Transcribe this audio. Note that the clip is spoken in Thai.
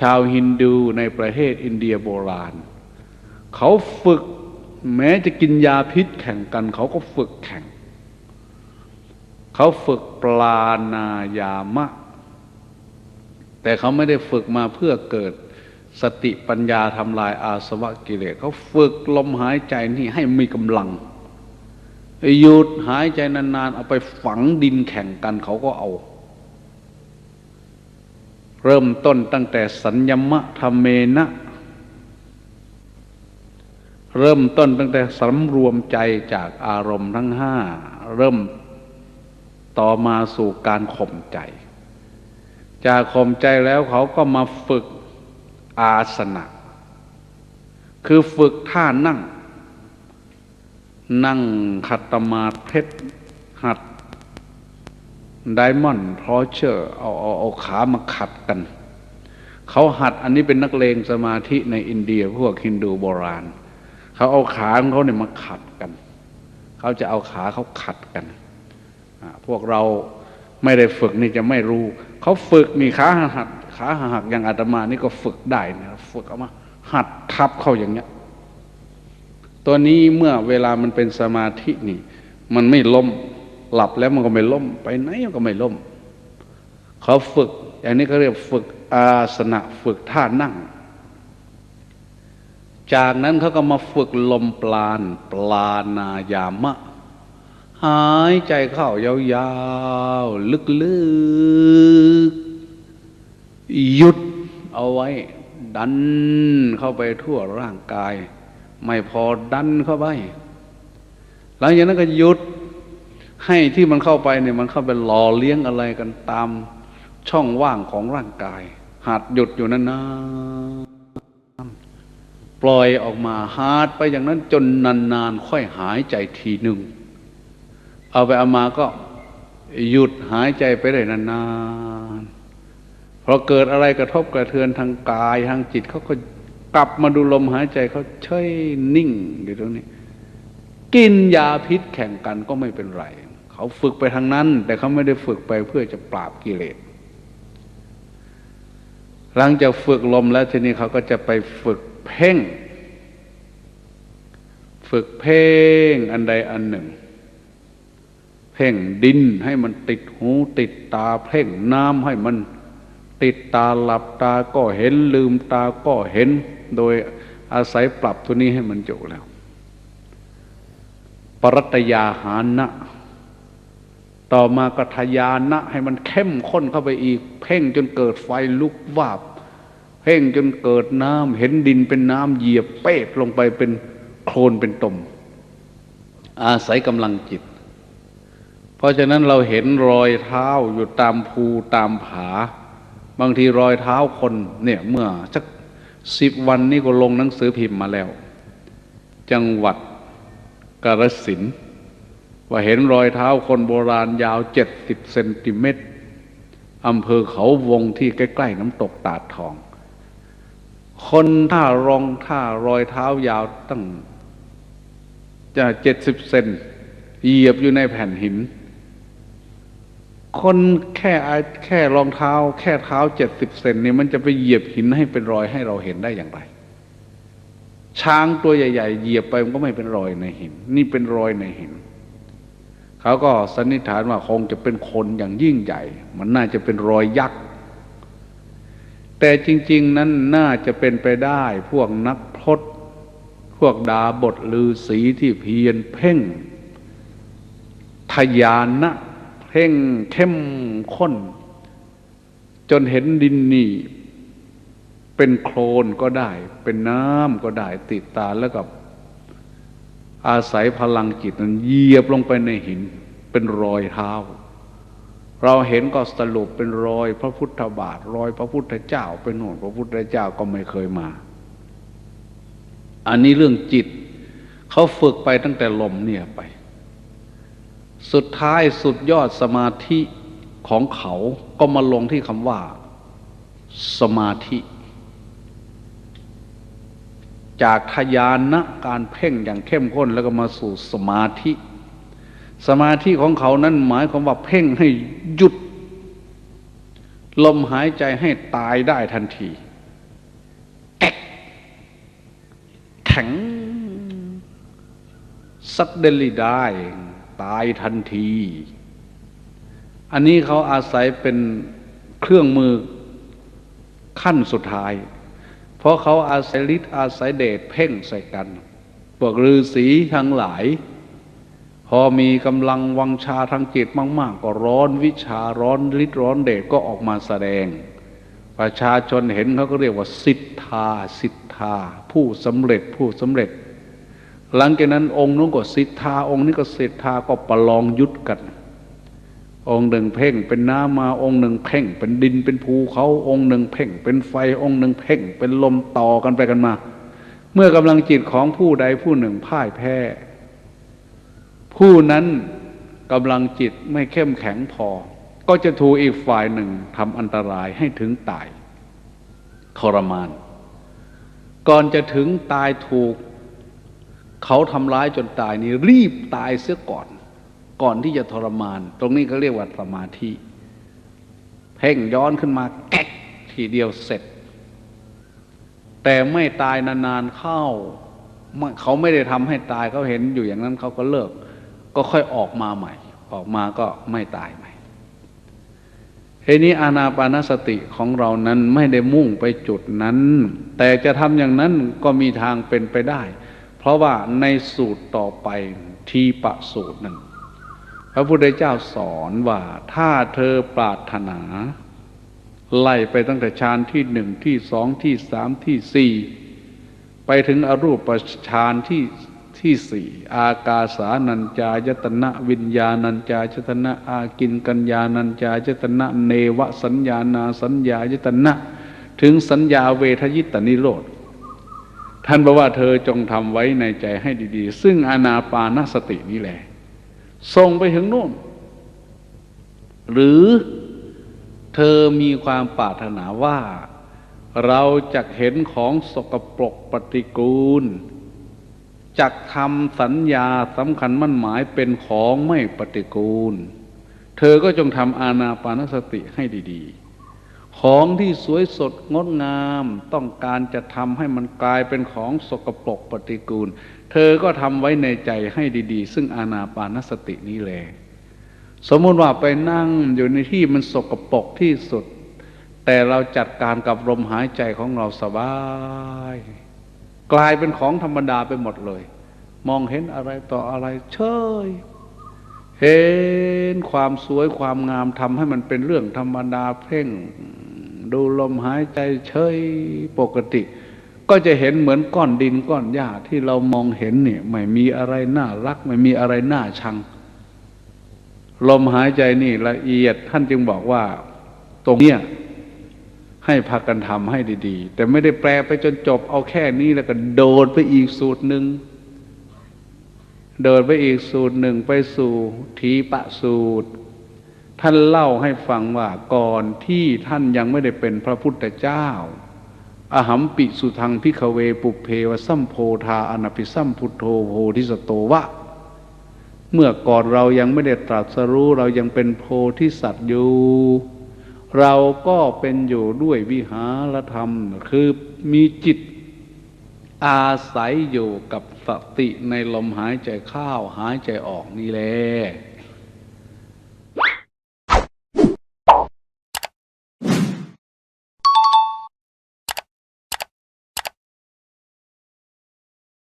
ชาวฮินดูในประเทศอินเดียโบราณ เขาฝึกแม้จะกินยาพิษแข่งกัน เขาก็ฝึกแข่ง เขาฝึกปลานายามะ แต่เขาไม่ได้ฝึกมาเพื่อเกิดสติปัญญาทำลายอาสวะกิเลสเขาฝึกลมหายใจนี่ให้มีกำลังหยุดหายใจนานๆ เอาไปฝังดินแข่งกันเขาก็เอา เริ่มต้นตั้งแต่สัญญมะธรรมเมนะ เริ่มต้นตั้งแต่สำรวมใจจากอารมณ์ทั้งห้า เริ่มต่อมาสู่การข่มใจ จากข่มใจแล้วเขาก็มาฝึกอาสนะ คือฝึกท่านั่ง นั่งขัดตมาเพชรหัด ไดมอนด์พรอเชอร์เอาเอาเอาขามาขัดกัน เขาหัดอันนี้เป็นนักเลงสมาธิในอินเดียพวกฮินดูโบราณ เขาเอาขาของเขาเนี่ยมาขัดกัน เขาจะเอาขาเขาขัดกัน พวกเราไม่ได้ฝึกนี่จะไม่รู้ เขาฝึกมีขาหักขาหักอย่างอาตมานี่ก็ฝึกได้นะฝึกเอามาหัดทับเข้าอย่างเงี้ย ตัวนี้เมื่อเวลามันเป็นสมาธินี่ มันไม่ล้ม หลับแล้วมันก็ไม่ล้ม ไปไหนมันก็ไม่ล้ม เขาฝึก อย่างนี้เขาเรียกฝึกอาสนะฝึกท่านั่ง จากนั้นเขาก็มาฝึกลมปราณปลานายามะ หายใจเข้ายาวๆ ลึกๆ หยุดเอาไว้ ดันเข้าไปทั่วร่างกาย ไม่พอดันเข้าไปหลังจากนั้นก็หยุด ให้ที่มันเข้าไปเนี่ยมันเข้าไปหล่อเลี้ยงอะไรกันตามช่องว่างของร่างกาย หัดหยุดอยู่นานๆปล่อยออกมาหาดไปอย่างนั้นจนนานๆ ค่อยหายใจทีหนึ่ง เอาไปเอามาก็หยุดหายใจไปได้นานๆพอเกิดอะไรกระทบกระเทือนทางกายทางจิตเขาก็กลับมาดูลมหายใจเขาเฉยนิ่งอยู่ตรงนี้ กินยาพิษแข่งกันก็ไม่เป็นไร เขาฝึกไปทางนั้น แต่เขาไม่ได้ฝึกไปเพื่อจะปราบกิเลสหลังจากฝึกลมแล้วทีนี้เขาก็จะไปฝึกเพ่ง ฝึกเพ่งอันใดอันหนึ่ง เพ่งดินให้มันติดหูติดตา เพ่งน้ำให้มันติดตาหลับตาก็เห็นลืมตาก็เห็น โดยอาศัยปรับตัวนี้ให้มันจบแล้ว ปรัตยาหานะ ต่อมาก็ทยานะให้มันเข้มข้นเข้าไปอีก เพ่งจนเกิดไฟลุกวาบ เพ่งจนเกิดน้ำเห็นดินเป็นน้ำเหยียบเป๊ะลงไปเป็นโคลนเป็นตม อาศัยกำลังจิต เพราะฉะนั้นเราเห็นรอยเท้าอยู่ตามภูตามผา บางทีรอยเท้าคนเนี่ยเมื่อสักสิบวันนี้ก็ลงหนังสือพิมพ์มาแล้ว จังหวัดกาฬสินธุ์ ว่าเห็นรอยเท้าคนโบราณยาวเจ็ดสิบเซนติเมตรอำเภอเขาวงที่ใกล้ ๆ น้ำตกตาดทอง คนท่ารองท่ารอยเท้ายาวตั้งจะเจ็ดสิบเซนเหยียบอยู่ในแผ่นหิน คนแค่แค่รองเท้า แค่เท้าเจ็ดสิบเซนนี่มันจะไปเหยียบหินให้เป็นรอยให้เราเห็นได้อย่างไร ช้างตัวใหญ่ ๆ เหยียบไปมันก็ไม่เป็นรอยในหิน นี่เป็นรอยในหิน เขาก็สันนิษฐานว่าคงจะเป็นคนอย่างยิ่งใหญ่ มันน่าจะเป็นรอยยักษ์แต่จริง ๆ นั้นน่าจะเป็นไปได้พวกนักพรตพวกดาบทลือสีที่เพียรเพ่ง ทยานนะเพ่งเข้มข้น จนเห็นดินนี่เป็นโคลนก็ได้ เป็นน้ำก็ได้ติดตาแล้วกับ อาศัยพลังจิตนั้นเหยียบลงไปในหินเป็นรอยเท้า เราเห็นก็สรุปเป็นรอยพระพุทธบาทรอยพระพุทธเจ้าเป็นโน่นพระพุทธเจ้าก็ไม่เคยมา อันนี้เรื่องจิตเขาฝึกไปตั้งแต่ลมเนี่ยไป สุดท้ายสุดยอดสมาธิของเขาก็มาลงที่คำว่า สมาธิ จากทยานนะการเพ่งอย่างเข้มข้นแล้วก็มาสู่สมาธิ สมาธิของเขานั้นหมายความว่าเพ่งให้หยุด ลมหายใจให้ตายได้ทันทีแอกแข็งสัดเดลิได้ ตายทันที อันนี้เขาอาศัยเป็นเครื่องมือขั้นสุดท้าย เพราะเขาอาศัยฤทธิ์อาศัยเดชเพ่งใส่กันพวกฤาษีทั้งหลาย พอมีกำลังวังชาทางจิตมาก ๆ ก็ร้อนวิชาร้อนฤทธิ์ร้อนเดชก็ออกมาแสดง ประชาชนเห็นเขาก็เรียกว่าสิทธาสิทธา ผู้สำเร็จผู้สำเร็จ หลังจากนั้นองค์นู้นก็สิทธาองค์นี้ก็สิทธาก็ประลองยุทธกัน องค์หนึ่งเพ่งเป็นน้ำมาองค์หนึ่งเพ่ง เป็นดินเป็นภูเขาองค์หนึ่งเพ่ง เป็นไฟองค์หนึ่งเพ่ง เป็นลมต่อกันไปกันมา เมื่อกำลังจิตของผู้ใดผู้หนึ่งพ่ายแพ้ ผู้นั้นกำลังจิตไม่เข้มแข็งพอ ก็จะถูกอีกฝ่ายหนึ่งทำอันตรายให้ถึงตายทรมาน ก่อนจะถึงตายถูก เขาทำร้ายจนตายนี่รีบตายเสียก่อน ก่อนที่จะทรมาน ตรงนี้เขาเรียกว่าสมาธิ เพ่งย้อนขึ้นมาแก๊กทีเดียวเสร็จ แต่ไม่ตายนานๆเข้า เขาไม่ได้ทำให้ตายเขาเห็นอยู่อย่างนั้นเขาก็เลิก ก็ค่อยออกมาใหม่ ออกมาก็ไม่ตายใหม่ทีนี้อานาปานสติของเรานั้นไม่ได้มุ่งไปจุดนั้น แต่จะทำอย่างนั้นก็มีทางเป็นไปได้ เพราะว่าในสูตรต่อไปทีปะสูตรนั้น พระพุทธเจ้าสอนว่าถ้าเธอปรารถนา ไล่ไปตั้งแต่ฌานที่หนึ่งที่สองที่สามที่สี่ไปถึงอรูปฌานที่ที่สี่อากาสานัญจายตนะวิญญาณัญจายตนะอากินกัญญานัญจายตนะเนวสัญญานาสัญญายตนะ ถึงสัญญาเวทยิตนิโรธท่านบอกว่าเธอจงทำไว้ในใจให้ดี ๆ ซึ่งอนาปานสตินี่แหละ ส่งไปถึงนู่น หรือเธอมีความปรารถนาว่า เราจะเห็นของสกปรกปฏิกูลจักทำสัญญาสำคัญมั่นหมายเป็นของไม่ปฏิกูล เธอก็จงทำอาณาปานสติให้ดี ๆ ของที่สวยสดงดงาม ต้องการจะทำให้มันกลายเป็นของสกปรกปฏิกูล เธอก็ทำไว้ในใจให้ดีๆ ซึ่งอานาปานสตินี้แหละสมมติว่าไปนั่งอยู่ในที่มันสกปรกที่สุด แต่เราจัดการกับลมหายใจของเราสบาย กลายเป็นของธรรมดาไปหมดเลย มองเห็นอะไรต่ออะไรเชยเห็นความสวยความงามทำให้มันเป็นเรื่องธรรมดาเพ่ง ดูลมหายใจเฉยปกติ ก็จะเห็นเหมือนก้อนดินก้อนหญ้าที่เรามองเห็นเนี่ยไม่มีอะไรน่ารัก ไม่มีอะไรน่าชัง ลมหายใจนี่ละเอียดท่านจึงบอกว่า ตรงเนี้ยให้พากันทำให้ดี ๆ แต่ไม่ได้แปลไปจนจบเอาแค่นี้แล้วก็โดดไปอีกสูตรหนึ่งโดดไปอีกสูตรหนึ่งไปสู่ทีปะสูตร ท่านเล่าให้ฟังว่าก่อนที่ท่านยังไม่ได้เป็นพระพุทธเจ้า อหัมปิสุทังพิขเวปุเพวสัมโพธาอนาภิสัมพุทโธโพธิสโตวะ เมื่อก่อนเรายังไม่ได้ตรัสรู้เรายังเป็นโพธิสัตว์อยู่ เราก็เป็นอยู่ด้วยวิหารธรรม คือมีจิตอาศัยอยู่กับสติในลมหายใจเข้าหายใจออกนี่แหละ